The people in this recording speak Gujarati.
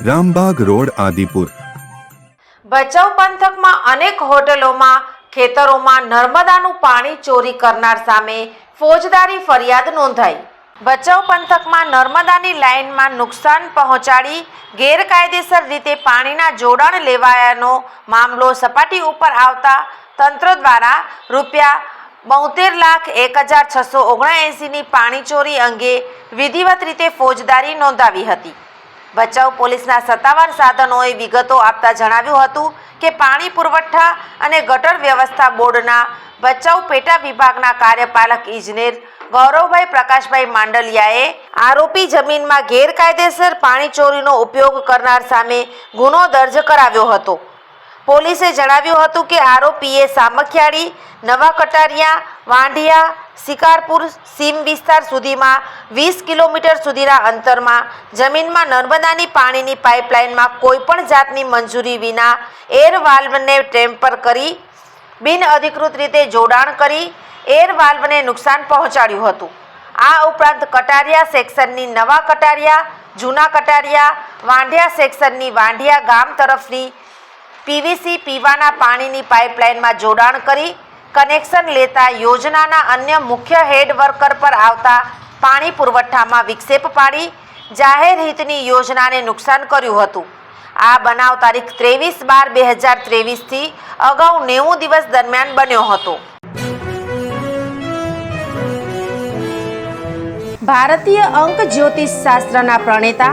Rambagh road, Adipur. Bhachau પંથકમાં અનેક હોટલોમાં, ખેતરોમાં નર્મદાનું પાણી ચોરી કરનાર સામે ફોજદારી ફરિયાદ નોંધાઈ. ભચાઉ પંથકમાં નર્મદાની લાઇનમાં નુકસાન પહોંચાડી ગેરકાયદેસર રીતે પાણીના જોડાણ લેવાયાનો મામલો સપાટી ઉપર આવતા તંત્ર દ્વારા રૂપિયા બોતેર લાખ એક હજાર છસો ઓગણએંસીની પાણી ચોરી અંગે વિધિવત રીતે ફોજદારી નોંધાવી હતી. ભચાઉ પોલીસના સત્તાવાર સાધનોએ વિગતો આપતા જણાવ્યું હતું કે પાણી પુરવઠા અને ગટર વ્યવસ્થા બોર્ડના ભચાઉ પેટા વિભાગના કાર્યપાલક ઇજનેર ગૌરવભાઈ પ્રકાશભાઈ માંડલિયાએ આરોપી જમીનમાં ગેરકાયદેસર પાણી ચોરીનો ઉપયોગ કરનાર સામે ગુનો દર્જ કરાવ્યો હતો. પોલીસે જણાવ્યું હતું કે આરોપીએ સામખિયાળી, નવા કટારિયા, વાંઢિયા, શિકારપુર, સીમ વિસ્તાર સુધીમાં વીસ કિલોમીટર સુધીના અંતરમાં જમીનમાં નર્મદાની પાણીની પાઇપલાઇનમાં કોઈપણ જાતની મંજૂરી વિના એર વાલ્વને ટેમ્પર કરી બિનઅધિકૃત રીતે જોડાણ કરી, એર વાલ્વને નુકસાન પહોંચાડ્યું હતું. આ ઉપરાંત કટારિયા સેક્શનની નવા કટારિયા, જૂના કટારિયા, વાંઢિયા સેક્શનની વાંઢિયા ગામ તરફની પીવીસી પીવાના પાણીની પાઇપલાઇનમાં જોડાણ કરી કનેક્શન લેતા યોજનાના અન્ય મુખ્ય હેડ વર્કર પર આવતા પાણી પુરવઠામાં વિક્ષેપ પાડી જાહેર હિતની યોજનાને નુકસાન કર્યું હતું. આ બનાવ તારીખ ત્રેવીસ બાર બે હજાર ત્રેવીસથી અગાઉ નેવું દિવસ દરમિયાન બન્યો હતો. ભારતીય અંક જ્યોતિષ શાસ્ત્રના પ્રણેતા